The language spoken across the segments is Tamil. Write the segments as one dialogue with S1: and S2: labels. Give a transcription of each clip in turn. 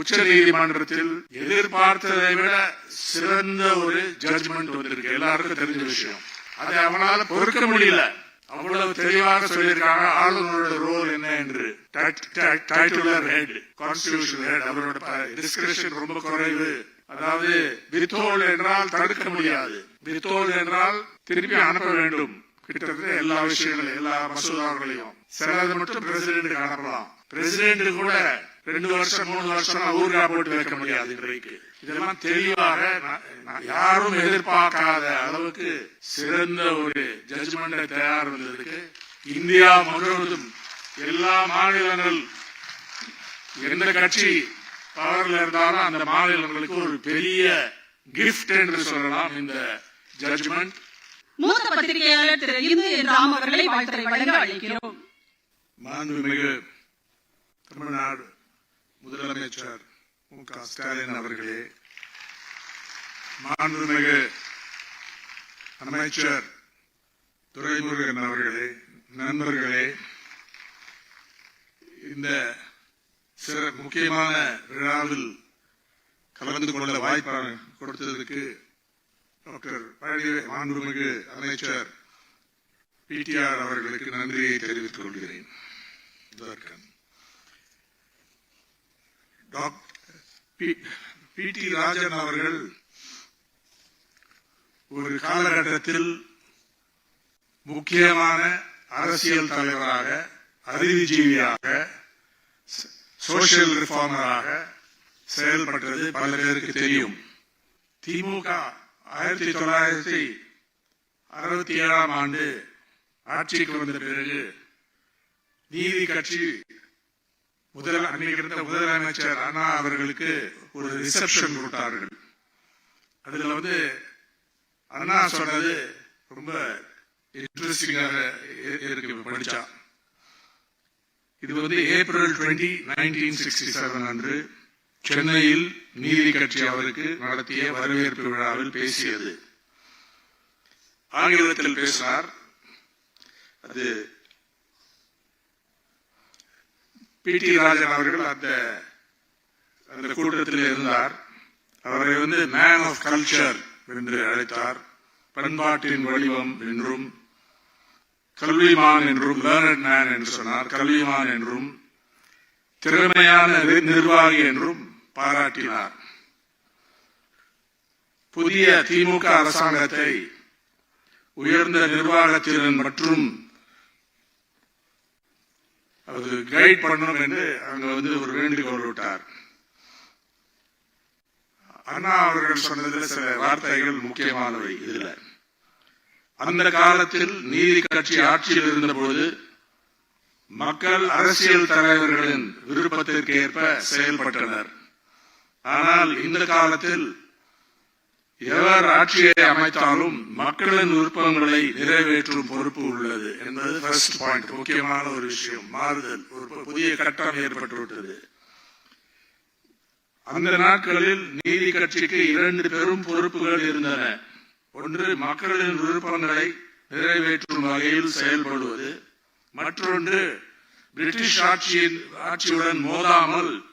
S1: உச்ச நீதிமன்றத்தில் எதிர்பார்த்ததை விட சிறந்த ஒரு ஜட்ஜ்மெண்ட் வந்திருக்கு. எல்லாருக்கும் தெரிஞ்ச விஷயம். அதை அவனால பொறுக்க முடியல. அவ்வளவு தெளிவாக சொல்லியிருக்காங்க. ஆளுநரோட ரோல் என்ன என்று. டைட்டிலர் ஹெட் கான்ஸ்டிடியூஷன் ஹெட் அவரோட டிஸ்கிரிப்ஷன் ரொம்ப குறைவு. அதாவது வித்தோல் என்றால் தடுக்க முடியாது. வித்தோல் என்றால் திருப்பி அனுப்ப வேண்டும். கிட்டத்தட்ட எல்லா விஷயங்களையும் எல்லா மசோதாக்களையும். சிலது மட்டும் பிரசிடென்ட் அனுப்பலாம். பிரசிடென்ட் கூட ரெண்டு வருஷம் மூணு வருஷம் ஊர்கா போட்டு வைக்க முடியாது இன்றைக்கு. இதெல்லாம் தெளிவாக யாரும் எதிர்பார்க்காத அளவுக்கு சிறந்த ஒரு ஜட்ஜ்மெண்டை தயார் வந்ததுக்கு இந்தியா முழுவதும் எல்லா மாநிலங்கள் எந்த கட்சி பவர்ல இருந்தாலும் அந்த மாநிலங்களுக்கு ஒரு பெரிய கிஃப்ட் என்று சொல்லலாம் இந்த ஜட்ஜ்மெண்ட்
S2: மூத்த பத்திரிகையாளர் திரு இந்து ராம் அவர்களை வாழ்த்துறை வழங்க அழைக்கிறோம்.
S1: மாண்புமிகு தமிழ்நாடு முதலமைச்சர் மு க ஸ்டாலின் அவர்களே மாண்புமிகு அமைச்சர் துரைமுருகன் அவர்களே நண்பர்களே இந்த சிற முக்கியமான விழாவில் கலந்து கொள்ள வாய்ப்பு கொடுத்ததற்கு டாக்டர் பழனி மாண்புமிகு அமைச்சர் பிடிஆர் அவர்களுக்கு நன்றியை தெரிவித்துக் கொள்கிறேன். பி டி ராஜன் அவர்கள் ஒரு காலகட்டத்தில் முக்கியமான அரசியல் தலைவராக அறிவுஜீவியாக சோசியல் ரிஃபார்மராக செயல்பட்டது பல பேருக்கு தெரியும். திமுக ஆயிரத்தி தொள்ளாயிரத்தி அறுபத்தி ஏழாம் ஆண்டு ஆட்சிக்கு வந்த பிறகு நீதி கட்சி முதல் அன்னைக்கு இருந்த முதலமைச்சர் அண்ணா அவர்களுக்கு ஒரு ரிசப்ஷன் கொடுத்தார்கள். அதுல வந்து அண்ணா சொன்னது ரொம்ப இன்ட்ரெஸ்டிங்காக இருக்கு படிச்சா இது வந்து April twenty nineteen sixty seven அன்று சென்னையில் நீதி கட்சி அவருக்கு நடத்திய வரவேற்பு விழாவில் பேசியது. ஆங்கிலத்தில் பேசினார். அது பி. டி. ராஜன் அவர்கள் அந்த அந்த கூட்டத்தில் இருந்தார். அவரை வந்து மேன் ஆஃப் கல்ச்சர் என்று அழைத்தார். பண்பாட்டின் வடிவம் என்றும் கல்விமான் என்றும் லேர்னட் மேன் என்று சொன்னார். கல்விமான் என்றும் திறமையான நிர்வாகி என்றும் பாராட்டினார். புதிய திமுக அரசாங்கத்தை உயர்ந்த நிர்வாகத்திறன் மற்றும் அது கைட் பண்ணணும் என்று அங்க வந்து ஒரு வேண்டுகோள் விட்டார். அண்ணா அவர்கள் சொன்னதில் சில வார்த்தைகள் முக்கியமானவை இதில். அந்த காலத்தில் நீதி கட்சி ஆட்சியில் இருந்தபோது மக்கள் அரசியல் தலைவர்களின் விருப்பத்திற்கு ஏற்ப செயல்பட்டனர். ஆனால் இந்த காலத்தில் எவர் ஆட்சியை அமைத்தாலும் மக்களின் விருப்பங்களை நிறைவேற்றும் பொறுப்பு உள்ளது. என்பது ஃபர்ஸ்ட் பாயிண்ட் முக்கியமான ஒரு விஷயம். மாறுதல். ஒரு புதிய கட்டம் ஏற்பட்டுவிட்டது. அந்த நாட்களில் நீதி கட்சிக்கு இரண்டு பெரும் பொறுப்புகள் இருந்தன. ஒன்று மக்களின் விருப்பங்களை நிறைவேற்றும் வகையில் செயல்படுவது. மற்றொன்று பிரிட்டிஷ் ஆட்சியின் ஆட்சியுடன் மோதாமல்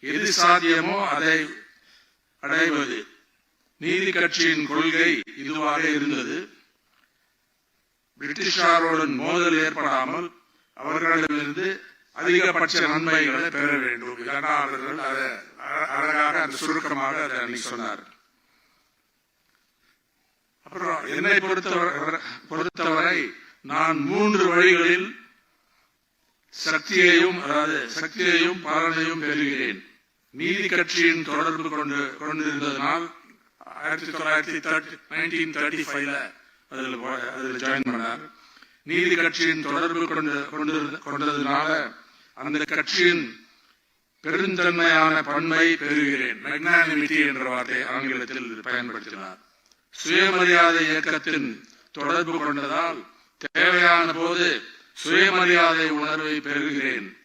S1: எது சாத்தியமோ அதை அடைவது. நீதி கட்சியின் கொள்கை இதுவாக இருந்தது. பிரிட்டிஷாருடன் மோதல் ஏற்படாமல் அவர்களிடமிருந்து அதிகபட்ச நன்மைகளை பெற வேண்டும். இல்லைன்னா அவர்கள் அதை அழகாக அந்த சுருக்கமாக அதை அன்னைக்கு சொன்னார். அப்புறம் என்னை பொறுத்தவரை பொறுத்தவரை நான் மூன்று வழிகளில் சக்தியையும் அதாவது சக்தியையும் பலனையும் பெறுகிறேன். நீதி கட்சியின் தொடர்பு கொண்டு கொண்டிருந்ததனால் ஆயிரத்தி தொள்ளாயிரத்தி தேர்ட்டி நைன்டீன் தேர்ட்டி ஃபைவ்ல அதில் அதில் ஜாயின் பண்ணார். நீதி கட்சியின் தொடர்பு கொண்டு கொண்டிருந்த- கொண்டதுனால அந்த கட்சியின் பெருந்தன்மையான பண்பை பெறுகிறேன். மெக்னானிமிட்டி என்ற வார்த்தை ஆங்கிலத்தில் பயன்படுத்தினார். சுயமரியாதை இயக்கத்தின் தொடர்பு கொண்டதால் தேவையான போது சுயமரியாதை உணர்வை பெறுகிறேன்.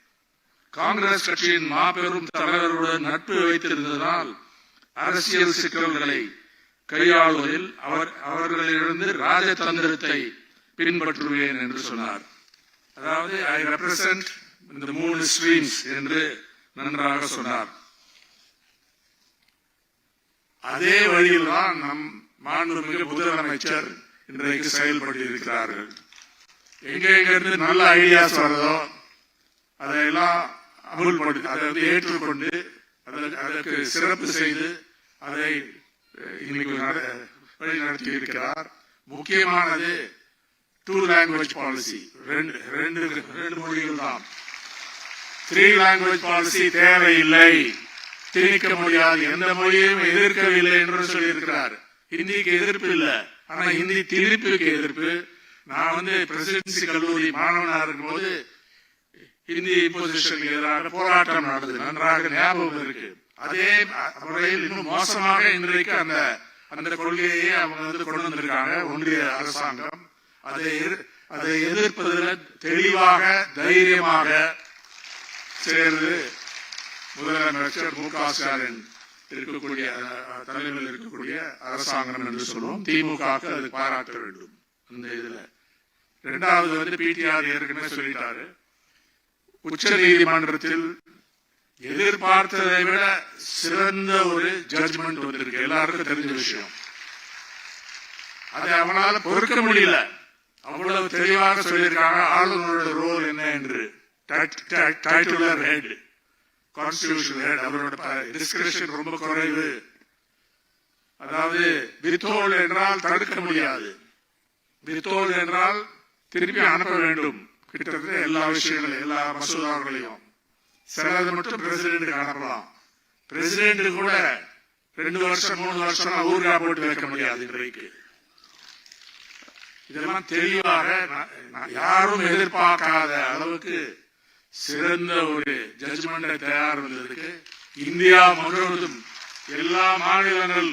S1: காங்கிரஸ் கட்சியின் மாபெரும் தலைவர்களுடன் நட்பு வைத்திருந்ததால் அரசியல் சிக்கல்களை கையாளுவதில் அவர் அவர்களிலிருந்து ராஜதந்திரத்தை பின்பற்றுவேன் என்று சொன்னார். அதாவது ஐ ரெப்ரசன்ட் இந்த மூணு ஸ்ட்ரீம்ஸ் என்று நன்றாக சொன்னார். அதே வழியில் தான் நம் மாண்புமிகு முதலமைச்சர் இன்றைக்கு செயல்பட்டு இருக்கிறார்கள் எங்க எங்க இருந்து நல்ல ஐடியாஸ் வருதோ அதையெல்லாம் அமுல்படுத்தி அதை வந்து ஏற்றுக்கொண்டு அதற்கு அதற்கு சிறப்பு செய்து அதை இன்னைக்கு வழி நடத்தி இருக்கிறார். முக்கியமானது டூ லாங்குவேஜ் பாலிசி ரெண்டு ரெண்டு ரெண்டு மொழிகள் தான். த்ரீ லாங்குவேஜ் பாலிசி தேவையில்லை. திணிக்க முடியாது. எந்த மொழியையும் எதிர்க்கவில்லை என்று சொல்லியிருக்கிறார். ஹிந்திக்கு எதிர்ப்பு இல்ல. ஆனா ஹிந்தி திணிப்புக்கு எதிர்ப்பு. நான் வந்து பிரசிடென்சி கல்லூரி மாணவனா இருக்கும்போது ஹிந்தி இம்போசிஷனுக்கு எதிராக போராட்டம் நடந்தது. நன்றாக ஞாபகம் இருக்கு. அதே முறையில் இன்னும் மோசமாக இன்றைக்கு அந்த அந்த கொள்கையை அவங்க வந்து கொண்டு வந்திருக்காங்க ஒன்றிய அரசாங்கம். அதை எதிர்- அதை எதிர்ப்பதில் தெளிவாக தைரியமாக சேர்ந்து முதலமைச்சர் மு க ஸ்டாலின் இருக்கக்கூடிய தலைமையில் இருக்கக்கூடிய அரசாங்கம் என்று சொல்லுவோம். திமுக அது பாராட்ட வேண்டும். அந்த இதுல. இரண்டாவது வந்து பிடிஆர் ஏற்கனவே சொல்லிட்டாரு. உச்ச நீதிமன்றத்தில் எதிர்பார்த்ததை விட சிறந்த ஒரு ஜட்ஜ்மெண்ட் வந்திருக்கு. எல்லாருக்கும் தெரிஞ்ச விஷயம். அதை அவனால பொறுக்க முடியல. அவ்வளவு தெளிவாக சொல்லியிருக்காங்க. ஆளுநரோட ரோல் என்ன என்று. டைட்டிலர் ஹெட் கான்ஸ்டியூஷன் ஹெட் அவரோட டிஸ்கிரிப்ஷன் ரொம்ப குறைவு. அதாவது வித்தோல் என்றால் தடுக்க முடியாது. வித்தோல் என்றால் திருப்பி அனுப்ப வேண்டும். கிட்டத்தட்ட எல்லா விஷயங்களையும் எல்லா மசோதாக்களையும். சிலது மட்டும் பிரசிடென்ட்டுக்கு அனுப்பலாம் பிரசிடென்ட் கூட ரெண்டு வருஷம் மூணு வருஷம் ஊர்கா போட்டு வைக்க முடியாது இன்றைக்கு. இதெல்லாம் தெளிவாக யாரும் எதிர்பார்க்காத அளவுக்கு சிறந்த ஒரு ஜட்ஜ்மெண்ட் தயார் வந்ததுக்கு இந்தியா முழுவதும் எல்லா மாநிலங்கள்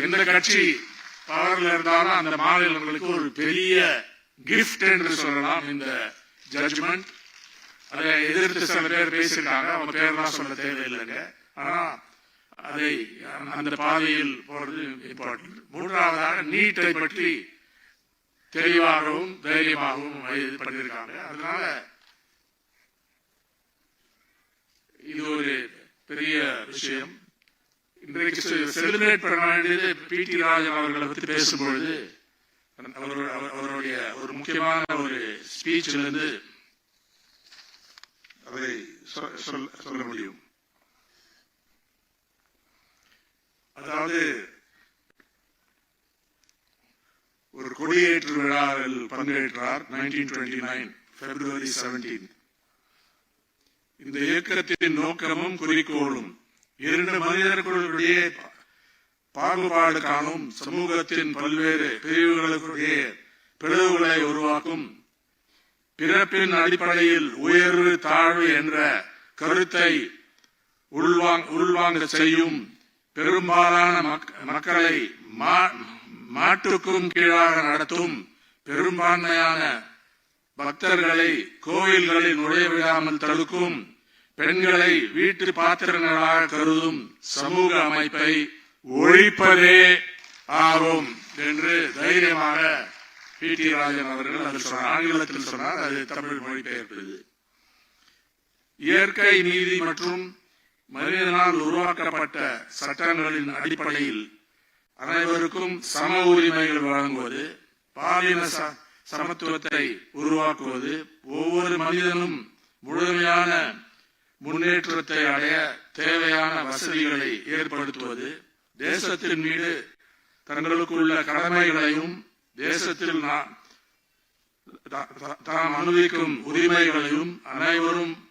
S1: எந்த கட்சி பவர்ல இருந்தாலும் அந்த மாநிலங்களுக்கு ஒரு பெரிய கிஃப்ட் என்று சொல்லலாம் இந்த ஜட்ஜ்மெண்ட் அதை எதிர்த்து சில பேர் பேசியிருக்காங்க. அவங்க பேர்லாம் சொல்ல தேவையில்லைங்க. ஆனால் அதை அந்த பாதையில் போறது இம்பார்ட்டன்ட் மூன்றாவதாக நீட்டை பற்றி தெளிவாகவும் தைரியமாகவும் பண்ணியிருக்காங்க. அதனால இது ஒரு பெரிய விஷயம். இன்றைக்கு செலிபிரேட் பண்ண வேண்டியது பி. டி. ராஜன் அவர்களை பற்றி பேசும்பொழுது அவருடைய ஒரு முக்கியமான ஒரு ஸ்பீச்சிலிருந்து அதை சொல்ல முடியும். அதாவது ஒரு கொடியேற்று விழாவில் பங்கேற்றார் 1929 பிப்ரவரி 17 இந்த இயக்கத்தின் நோக்கமும் குறிக்கோளும் இரண்டு மனிதர்களுடைய பாகுபாடு காணும் சமூகத்தின் பல்வேறு பிரிவுகளுக்கு பிளவுகளை உருவாக்கும் பிறப்பின் அடிப்படையில் உயர்வு தாழ்வு என்ற கருத்தை உள்வாங்க செய்யும் பெரும்பாலான மக்- மக்களை மா- மாட்டுக்கும் கீழாக நடத்தும் பெரும்பான்மையான பக்தர்களை கோயில்களில் நுழைய விடாமல் தடுக்கும் பெண்களை வீட்டு பாத்திரங்களாக கருதும் சமூக அமைப்பை ஒழிப்பதே ஆகும் என்று தைரியமாக பி. டி. ராஜன் அவர்கள் அதில் சொன்னார். ஆங்கிலத்தில் சொன்னார். அது தமிழ் மொழிபெயர்ப்பது இயற்கை நீதி மற்றும் மனிதனால் உருவாக்கப்பட்ட சட்டங்களின் அடிப்படையில் அனைவருக்கும் சம உரிமைகள் வழங்குவது பாலின ச- சமத்துவத்தை உருவாக்குவது ஒவ்வொரு மனிதனும் முழுமையான முன்னேற்றத்தை அடைய தேவையான வசதிகளை ஏற்படுத்துவது தேசத்தின் மீது தங்களுக்குள்ள கடமைகளையும் தேசத்தில் தாம் அனுபவிக்கும் உரிமைகளையும் அனைவரும்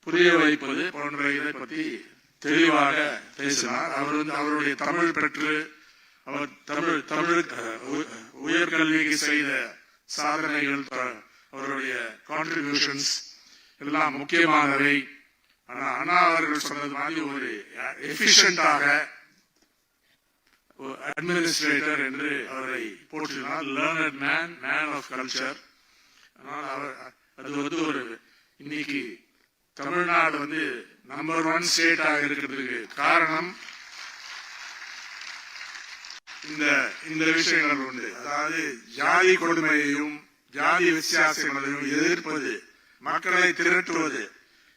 S1: புரிய வைப்பது போன்ற இதை பற்றி தெளிவாக பேசினார். அவர் வந்து அவருடைய தமிழ் பெற்று அவர் தமிழ் தமிழ் உ- உயர்கல்விக்கு செய்த சாதனைகள் அவருடைய கான்ட்ரிபியூஷன்ஸ் எல்லாம் முக்கியமானவை. ஆனா அண்ணா அவர்கள் சொன்னது மாதிரி ஒரு எஃபிஷியண்டாக அட்மினிஸ்ட்ரேட்டர் என்று அவரை போற்றினார் learned man man of culture அதனால் அவர் அது வந்து ஒரு இன்னைக்கு தமிழ்நாடு வந்து நம்பர் ஒன் ஸ்டேட்டாக இருக்கிறதுக்கு காரணம் இந்த இந்த விஷயங்கள் உண்டு. அதாவது ஜாதி கொடுமையையும் ஜாதி வித்தியாசங்களையும் எதிர்ப்பது மக்களை திரட்டுவது.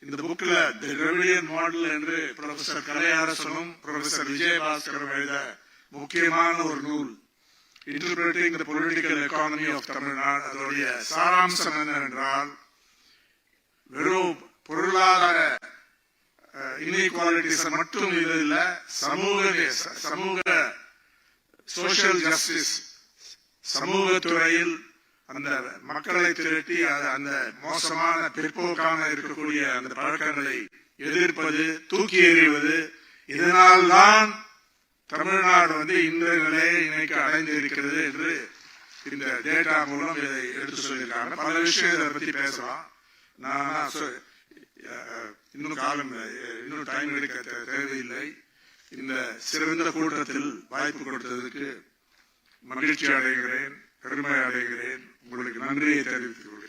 S1: இந்த புக்ல தி ரெவிலியன் மாடல் என்று ப்ரொஃபசர் கலையரசனும் ப்ரொஃபசர் விஜயபாஸ்கரும் எழுத முக்கியமான ஒரு நூல். Interpreting the political economy of Tamil Nadu அதோடைய சாராம்சம் என்னவென்றால் வெறும் பொருளாதார இன்இக்வாலிட்டிஸ் மட்டும் இது இல்லை சமூக சமூக சோசியல் ஜஸ்டிஸ் சமூகத்துறையில் அந்த மக்களை திரட்டி அந்த மோசமான பிற்போக்கான இருக்கக்கூடிய அந்த பழக்கங்களை எதிர்ப்பது தூக்கி எறிவது இதனால்தான் தமிழ்நாடு வந்து இந்த நிலையை இன்னைக்கு அடைந்து இருக்கிறது என்று இந்த டேட்டா மூலம் இதை எடுத்து சொல்லியிருக்காங்க. பல விஷயம் இதை பத்தி பேசலாம். நான் இன்னும் காலம் இன்னும் டைம் எடுக்க தேவையில்லை. இந்த சிறந்த கூட்டத்தில் வாய்ப்பு கொடுத்ததற்கு மகிழ்ச்சி அடைகிறேன். பெருமை அடைகிறேன். உங்களுக்கு நன்றியை தெரிவித்துக் கொள்கிறேன்.